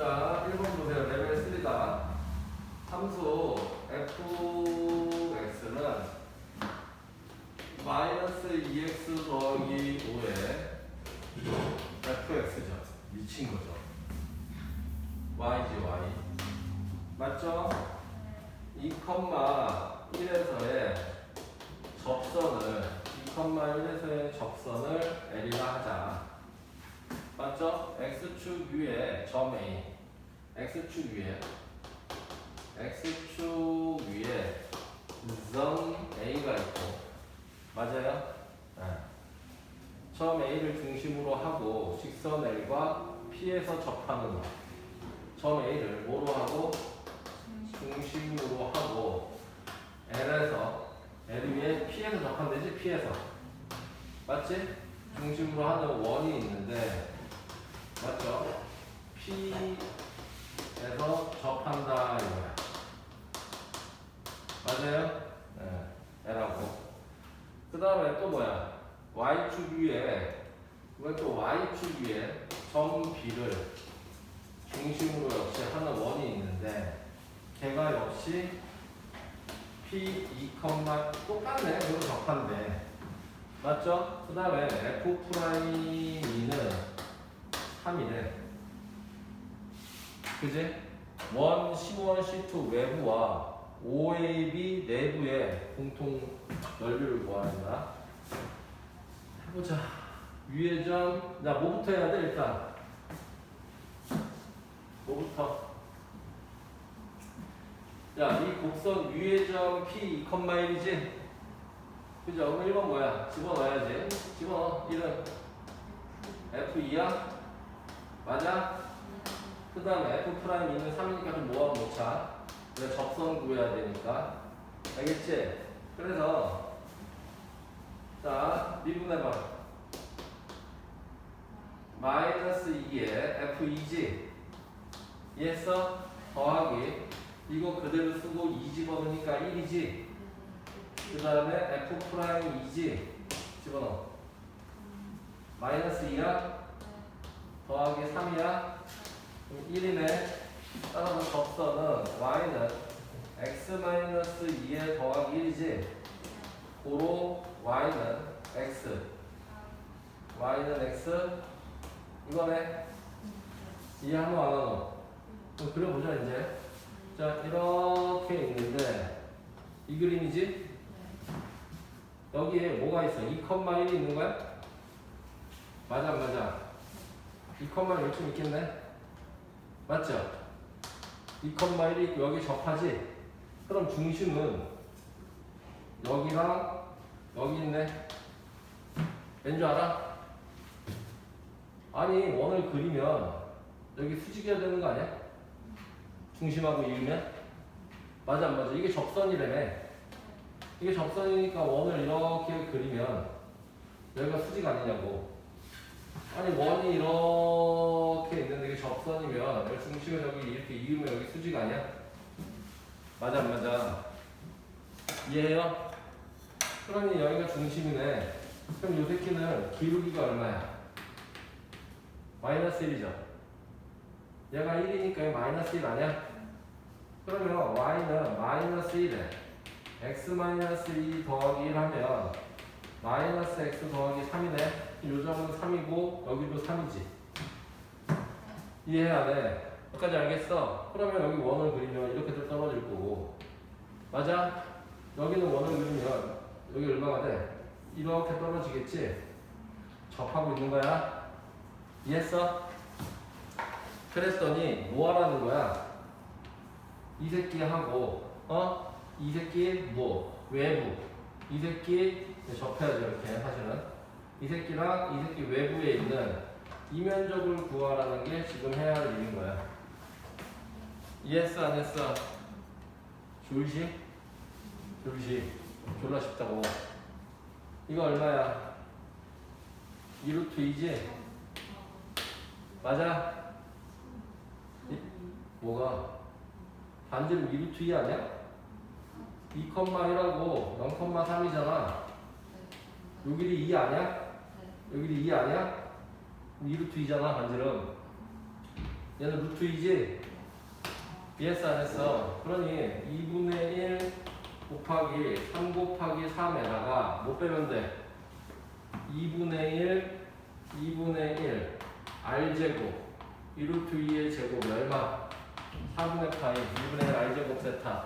자, 1번 보세요. 레벨 3다. 함수 fx는 마이너스 2x 더하기 5의 fx죠. 미친 거죠. y지 y. 맞죠? 2,1에서의 접선을 2,1에서의 접선을 L이라 하자. 맞죠? X축 위에 점 A. x축 위에 x축 위에 점 A가 있고 맞아요? 네. 점 A를 중심으로 하고 직선 L과 P에서 접하는 거. 점 A를 뭐로 하고 중심으로 하고 L에서 L 위에 P에서 되지 P에서 맞지? 중심으로 하는 원이 있는데 맞죠? P에서 접한다 이거야 맞아요? 네, L하고 그 다음에 또 뭐야 Y축 위에 이건 또 Y축 위에 점 B를 중심으로 역시 하는 원이 있는데 걔가 역시 P 2, 똑같네 그거 접한데 맞죠? 그 다음에 F 프라임이는 3이래 그지? 1, C1, C2 외부와 OAB 내부의 공통 넓이를 구하는다 해보자 위의 점, 자 뭐부터 해야 돼 일단 뭐부터? 야, 이 곡선 위의 점 P 2,1이지? 그죠? 그럼 1번 뭐야? 집어넣어야지. 집어넣어. 1은 F2야? 맞아? 그 다음에 F 프라임 2는 3이니까 좀 모아 놓자. 왜 접선 구해야 되니까. 알겠지? 그래서 자, 미분해봐. 마이너스 2에 F2지? 이해했어? 더하기 이거 그대로 쓰고 2 집어넣으니까 1이지? 그 다음에 F 프라임 2지? 집어넣어 마이너스 2야? 더하기 3이야? 1이네 따라서 접선은 Y는 X 마이너스 2에 더하기 1이지? 고로 Y는 X Y는 X 이거네 이해하노 안 하노? 그럼 그려보자 이제 자 이렇게 있는데 이 그림이지? 여기에 뭐가 있어? 2,1이 있는 거야? 맞아 안 맞아 2,1 이렇게 있겠네 맞죠? 2,1이 있고 여기 접하지? 그럼 중심은 여기랑 여기 있네 왠줄 알아? 아니 원을 그리면 여기 수직이어야 되는 거 아니야? 중심하고 이으면 맞아 안 맞아 이게 접선이라며 이게 접선이니까 원을 이렇게 그리면 여기가 수직 아니냐고 아니 원이 이렇게 있는데 이게 접선이면 여기 중심을 여기 이렇게 이으면 여기 수직 아니야? 맞아 안 맞아 이해해요? 그러니 여기가 중심이네 그럼 요 새끼는 기울기가 얼마야? 마이너스 1이죠 얘가 1이니까 얘 마이너스 1 아니야? 그러면 y는 마이너스 1에 x 마이너스 2 더하기 1 하면 마이너스 x 더하기 3이네 요 점은 3이고 여기도 3이지 이해해야 돼 여기까지 알겠어? 그러면 여기 원을 그리면 이렇게 또 떨어질 거고 맞아? 여기는 원을 그리면 여기 얼마가 돼? 이렇게 떨어지겠지? 접하고 있는 거야 이해했어? 그랬더니 뭐 하라는 거야? 이 새끼 하고 어? 이 새끼 뭐? 외부 이 새끼 접해야죠 이렇게 사실은 이 새끼랑 이 새끼 외부에 있는 이면적을 구하라는 게 지금 해야 할 일인 거야 이해했어 안 했어? 졸시? 졸시 졸라 쉽다고 이거 얼마야? 2루트 2지? 맞아? 이- 뭐가? 반지름 2루트 2 아니야? 2,1하고 0,3이잖아. 요 길이 2 아니야? 요 길이 2 아니야? 2루트 2잖아, 반지름. 얘는 루트 2지? 이해했어 안 했어? 그러니 2분의 1 곱하기 3 곱하기 3에다가 못 빼면 돼 2분의 1 2분의 1 r제곱 2루트 2의 제곱이 얼마? 4분의 파이 2분의 1 r제곱 세타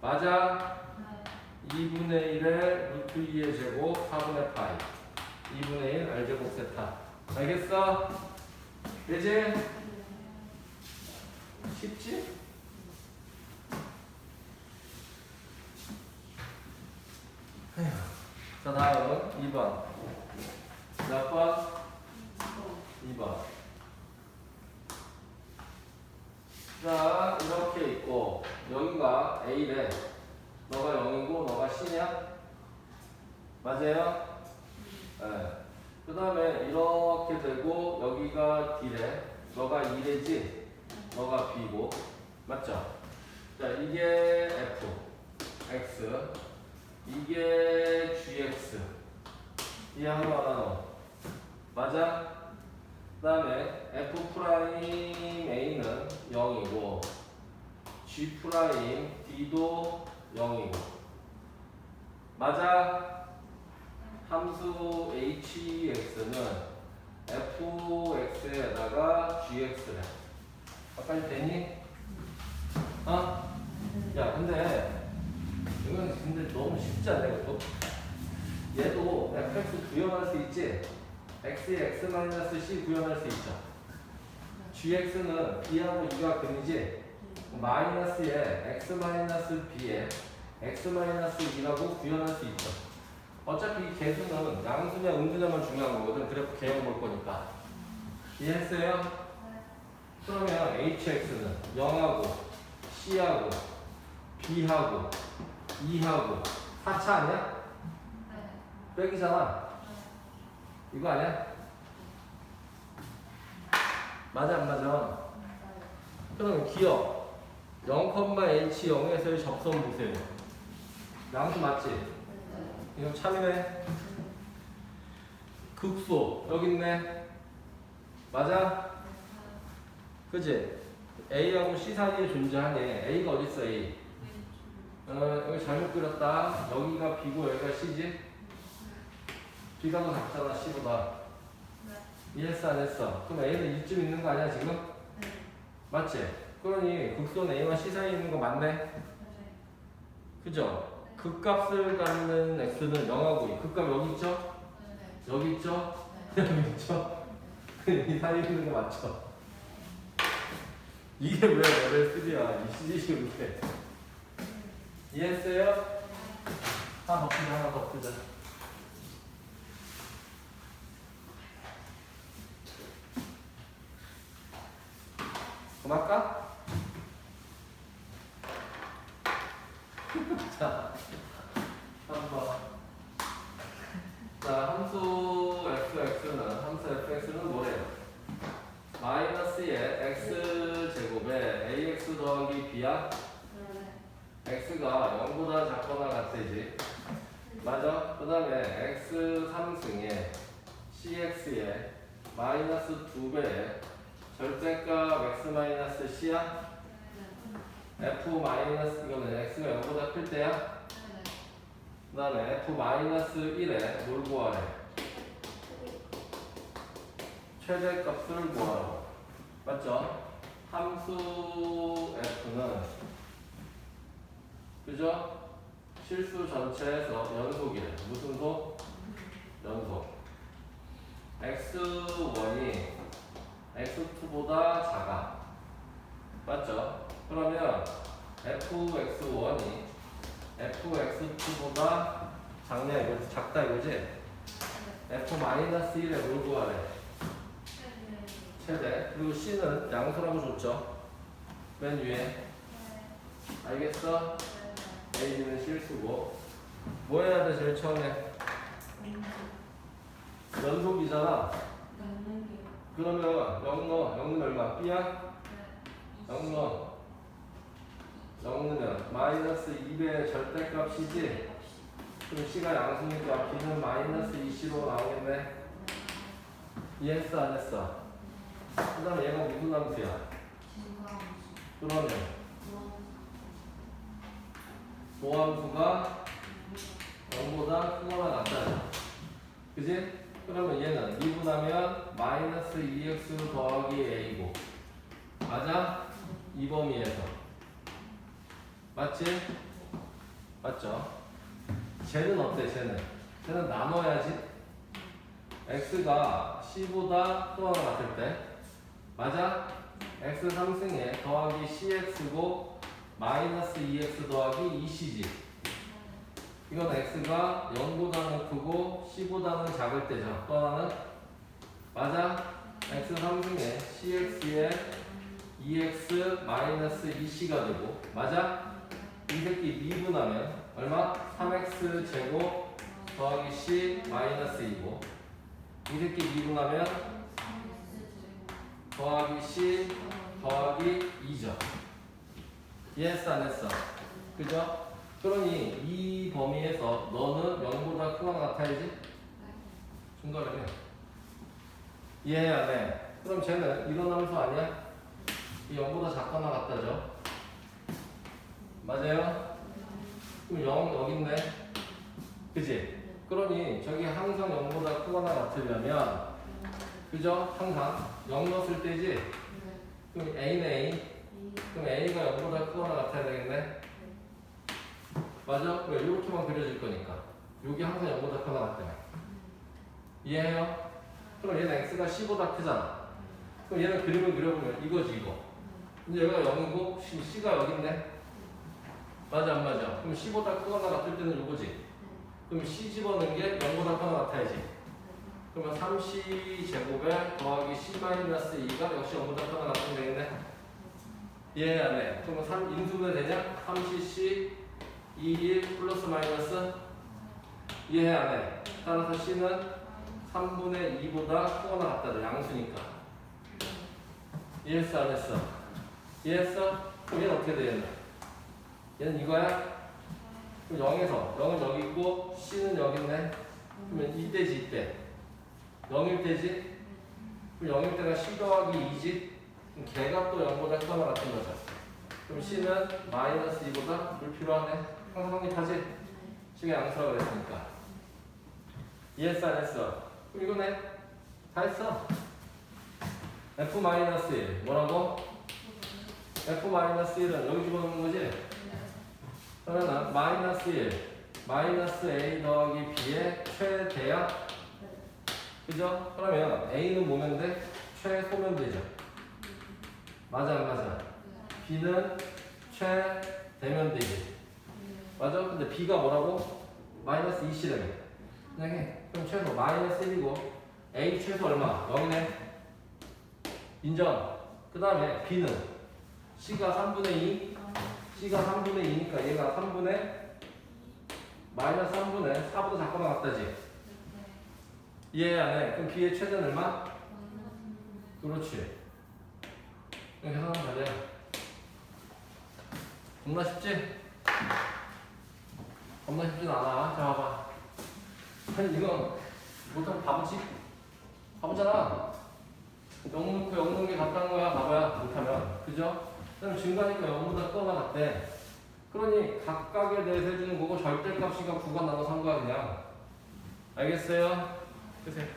맞아? 2분의 1의 루트 2의 제곱 4분의 파이 2분의 1 r제곱 세타 알겠어? 되지? 쉽지? 자 다음 2번 몇 번? 2번 자 이렇게 있고 여기가 A래 너가 0이고 너가 C냐? 맞아요? 네. 그 다음에 이렇게 되고 여기가 D래 너가 2래지 너가 B고 맞죠? 자 이게 F X 이게 GX 이 한거 하나 맞아? 그 다음에 F 프라임 A는 0이고 G 프라임 D도 0이고 맞아? 함수 HX는 FX에다가 GX래 아까 되니? 어? 야 근데 이건 근데 너무 쉽지 않아 이것도? 얘도 fx 구현할 수 있지? x에 x-c 구현할 수 있죠 gx는 b하고 2가 근이지? 마이너스에 x-b에 x-2라고 구현할 수 있죠 어차피 이 개수는 양수냐 음수냐만 중요한 거거든 그래프 개형 볼 거니까 이해했어요? 그러면 hx는 0하고 c하고 b하고 2하고 4차 아니야? 빼기잖아. 이거 아니야? 맞아 안 맞아? 그럼 기억 0,h0에서의 접선 보세요. 양수 맞지? 이거 참이네. 극소 여기 있네. 맞아? 그지? A하고 C 사이에 존재하네. A가 어디 있어 A? 어, 여기 잘못 그렸다. 여기가 B고 여기가 C지? B가 더 작잖아, C보다. 이해했어, 안 했어? 그럼 A는 이쯤 있는 거 아니야, 지금? 맞지? 그러니 극소는 A와 C 사이에 있는 거 맞네? 그죠? 극값을 갖는 X는 0하고 2. 극값 여기 있죠? 여기 있죠? 여기 있죠? 이 사이에 있는 거 맞죠? 이게 왜 레벨 3야? 이 돼. 이해했어요? 하나 더 풀자, 하나 더 풀자. 그만 할까? 자, 한번. 자, 함수 fx는, 함수 fx는 뭐래요? 마이너스 의 x 제곱에 ax 더하기 b야? x가 0보다 작거나 같대지. 맞아? 그 다음에 x 3승에 cx에 마이너스 2배에 절대값 x 마이너스 c야? F 마이너스 이거는 x가 0보다 클 때야? 그 다음에 f 마이너스 1에 뭘 구하래? 최대값을 구하라고. 맞죠? 함수 f는 그죠? 실수 전체에서 연속이래. 무슨 속? 연속. x1이 x2보다 작아. 맞죠? 그러면 fx1이 fx2보다 작냐 이거 작다 이거지? f-1에 뭘 구하래? 최대. 그리고 c는 양수라고 줬죠? 맨 위에. 알겠어? A는 실수고. 뭐 해야 돼 제일 처음에? 연속이잖아. 그러면 0 넣어. 0 넣으면 얼마? B야? 0 넣어. 0 넣으면 마이너스 2배의 절대값이지? 그럼 C가 양수니까 B는 마이너스 2C로 나오겠네? 이해했어 안 했어? 그 다음에 얘가 무슨 함수야? 그러면 도함수가 0보다 크거나 같다. 그지? 그러면 얘는 미분하면 마이너스 2x 더하기 a고 맞아? 이 범위에서 맞지? 맞죠? 쟤는 어때 쟤는? 쟤는 나눠야지 x가 c보다 크거나 같을 때 맞아? x 3승에 더하기 cx고 마이너스 2x 더하기 2c지 이건 x가 0보다는 크고 c보다는 작을 때죠 또 하나는 맞아? x 3승에 cx에 2x 마이너스 2c가 되고 맞아? 이 새끼 미분하면 얼마? 3x 제곱 더하기 c 마이너스 2고 이 새끼 미분하면 더하기 c 더하기 2죠. 이해했어 안 했어? 그죠? 그러니 이 범위에서 너는 0보다 크거나 같아야지? 중간이네. 이해 안 해? 그럼 쟤는 함수 아니야? 이 0보다 작거나 같다죠? 맞아요? 그럼 0 여기 있네. 그지? 그러니 저기 항상 0보다 크거나 같으려면 그죠? 항상 0 넣었을 때지? 그럼 A는 A 그럼 A가 0보다 크거나 같아야 되겠네? 맞아? 왜? 이렇게만 그려질 거니까 여기 항상 0보다 크거나 같다며 이해해요? 그럼 얘는 X가 C보다 크잖아 그럼 얘는 그림을 그려보면 이거지 이거 근데 여기가 0이고 C, C가 여기 있네 맞아 안 맞아? 그럼 C보다 크거나 같을 때는 이거지 그럼 C 집어넣은 게 0보다 크거나 같아야지 그러면 3C 제곱에 더하기 C 마이너스 2가 역시 0보다 크거나 같으면 되겠네 이해 안 해? 그러면 3 인수분해 되냐? 3cc 21 플러스 마이너스 이해 안 해? 따라서 C는 3분의 2보다 크거나 같다죠 양수니까 이해했어 안 했어? 이해했어? 그럼 얘는 어떻게 돼 얘는? 얘는 이거야? 그럼 0에서 0은 여기 있고 C는 여기 있네 그러면 이때지 이때 0일 때지? 그럼 0일 때가 C 더하기 2지? 그럼 걔가 또 0보다 크거나 같은 거죠 그럼 C는 마이너스 2보다 불필요하네 항상 성립하지? C가 양수라고 그랬으니까 이해했어 안 했어? 그럼 이거네 다 했어 F 마이너스 1 뭐라고? F 마이너스 1은 여기 집어넣는 거지? 그러면 마이너스 1 마이너스 A 더하기 B의 최대야? 그죠? 그러면 A는 뭐면 돼? 최소면 되죠 맞아 안 맞아? B는 최대면 되지 맞아? 근데 B가 뭐라고? 마이너스 2C라며 그냥 해 그럼 최소 마이너스 1이고 A 최소 얼마? 0이네 인정 그 다음에 B는 C가 3분의 2 C가 3분의 2니까 얘가 3분의 마이너스 3분의 4보다 작거나 같다지 이해 안 해? 그럼 B의 최대는 얼마? 그렇지 계산하면 잘해 겁나 쉽지? 겁나 쉽진 않아 자 봐봐 아니 이건 못하면 바보지? 바보잖아 영 넣고 영 넣은 게 같다는 거야 바보야 못하면 그죠? 그다음 증가니까 0보다 크거나 같대. 그러니 각각에 대해서 해주는 거고 절대값이가 9가 나눠서 한 거야 그냥 알겠어요? 끝에